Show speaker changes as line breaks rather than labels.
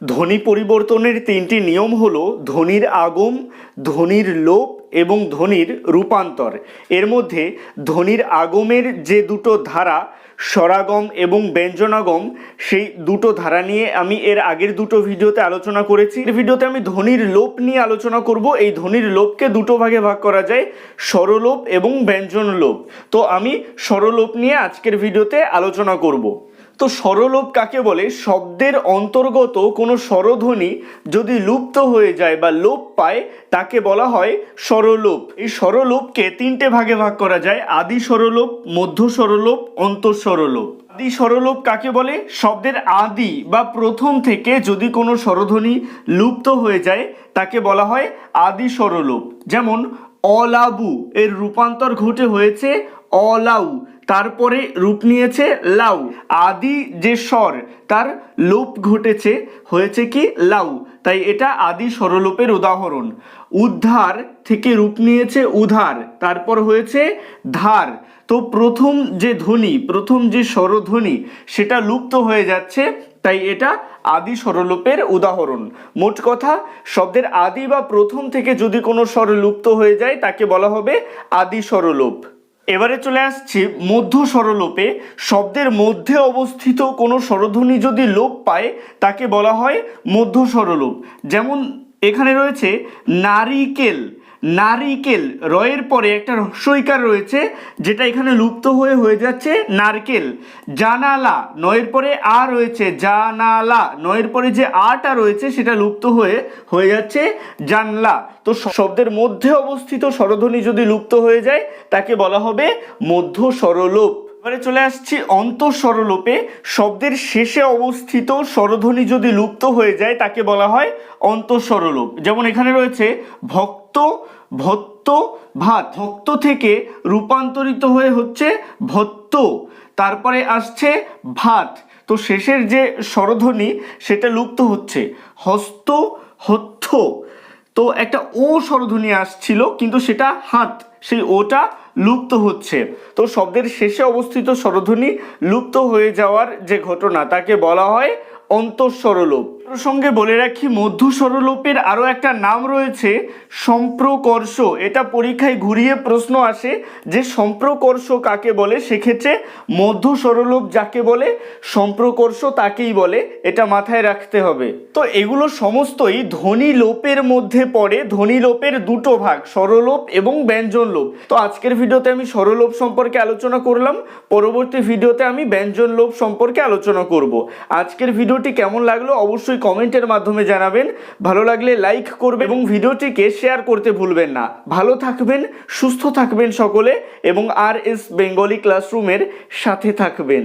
ধ্বনি পরিবর্তনের তিনটি নিয়ম হল ধ্বনির আগম, ধ্বনির লোপ এবং ধ্বনির রূপান্তর। এর মধ্যে ধ্বনির আগমের যে দুটো ধারা, স্বরাগম এবং ব্যঞ্জনাগম, সেই দুটো ধারা নিয়ে আমি এর আগের দুটো ভিডিওতে আলোচনা করেছি। এর ভিডিওতে আমি ধ্বনির লোপ নিয়ে আলোচনা করব। এই ধ্বনির লোপকে দুটো ভাগে ভাগ করা যায়, স্বরলোপ এবং ব্যঞ্জন লোপ তো আমি স্বরলোপ নিয়ে আজকের ভিডিওতে আলোচনা করব। তো স্বরলোপ কাকে বলে? শব্দের অন্তর্গত কোনো স্বরধ্বনি যদি লুপ্ত হয়ে যায় বা লোপ পায়, তাকে বলা হয় স্বরলোপ। এই স্বরলোপকে তিনটে ভাগে ভাগ করা যায়, আদি স্বরলোপ, মধ্য স্বরলোপ অন্তঃস্বরলোপ আদি স্বরলোপ কাকে বলে? শব্দের আদি বা প্রথম থেকে যদি কোনো স্বরধ্বনি লুপ্ত হয়ে যায়, তাকে বলা হয় আদি স্বরলোপ। যেমন, অলাবু এর রূপান্তর ঘটে হয়েছে অলাউ। তারপরে রূপ নিয়েছে লাউ। আদি যে স্বর, তার লোপ ঘটেছে, হয়েছে কি লাউ। তাই এটা আদি স্বরলোপের উদাহরণ। উদ্ধার থেকে রূপ নিয়েছে উধার, তারপর হয়েছে ধার। তো প্রথম যে ধ্বনি, প্রথম যে স্বরধ্বনি, সেটা লুপ্ত হয়ে যাচ্ছে, তাই এটা আদি স্বরলোপের উদাহরণ। মোট কথা, শব্দের আদি বা প্রথম থেকে যদি কোনো স্বর লুপ্ত হয়ে যায়, তাকে বলা হবে আদি স্বরলোপ। এবারে চলে আসছি মধ্য স্বরলোপে। শব্দের মধ্যে অবস্থিত কোনো স্বরধ্বনি যদি লোপ পায়, তাকে বলা হয় মধ্য স্বরলোপ। যেমন এখানে রয়েছে নারিকেল। নারিকেল, রয়ের পরে একটা সৈকার রয়েছে, যেটা এখানে লুপ্ত হয়ে হয়ে যাচ্ছে, নারকেল। জানালা, নয়ের পরে আ রয়েছে, জানালা। নয়ের পরে যে আটা রয়েছে, সেটা লুপ্ত হয়ে হয়ে যাচ্ছে, জানলা। তো শব্দের মধ্যে অবস্থিত স্বরধ্বনি যদি লুপ্ত হয়ে যায়, তাকে বলা হবে মধ্য স্বরলোপ এবারে চলে আসছি অন্তঃস্বরলোপে শব্দের শেষে অবস্থিত স্বরধ্বনি যদি লুপ্ত হয়ে যায়, তাকে বলা হয় অন্তঃস্বরলোপ যেমন এখানে রয়েছে, ভক্ত, ভত্ত, ভাত। ভক্ত থেকে রূপান্তরিত হয়ে হচ্ছে ভত্ত। তারপরে আসছে ভাত। তো শেষের যে স্বরধ্বনি, সেটা লুপ্ত হচ্ছে। হস্ত, হত্থ। তো একটা ও স্বরধ্বনি আসছিল, কিন্তু সেটা হাত, সেই ওটা লুপ্ত হচ্ছে। তো শব্দের শেষে অবস্থিত স্বরধ্বনি লুপ্ত হয়ে যাওয়ার যে ঘটনা, তাকে বলা হয় অন্তঃস্বরলোপ। প্রসঙ্গে বলে রাখি মধ্য স্বরলোপের আরও একটা নাম রয়েছে, সম্প্রকর্ষ। এটা পরীক্ষায় ঘুরিয়ে প্রশ্ন আসে যে সম্প্রকর্ষ কাকে বলে? সেক্ষেত্রে মধ্য স্বরলোপ যাকে বলে, সম্প্রকর্ষ তাকেই বলে, এটা মাথায় রাখতে হবে। তো এগুলো সমস্তই ধ্বনি লোপের মধ্যে পড়ে ধ্বনি লোপের দুটো ভাগ স্বরলোপ এবং ব্যঞ্জন লোপ তো আজকের ভিডিওতে আমি স্বরলোপ সম্পর্কে আলোচনা করলাম, পরবর্তী ভিডিওতে আমি ব্যঞ্জন লোপ সম্পর্কে আলোচনা করব। আজকের ভিডিওটি কেমন লাগল? অবশ্যই কমেন্টের মাধ্যমে জানাবেন। ভালো লাগলে লাইক করবেন এবং ভিডিওটিকে শেয়ার করতে ভুলবেন না। ভালো থাকবেন, সুস্থ থাকবেন সকলে এবং আর এস বেঙ্গলি ক্লাসরুমের সাথে থাকবেন।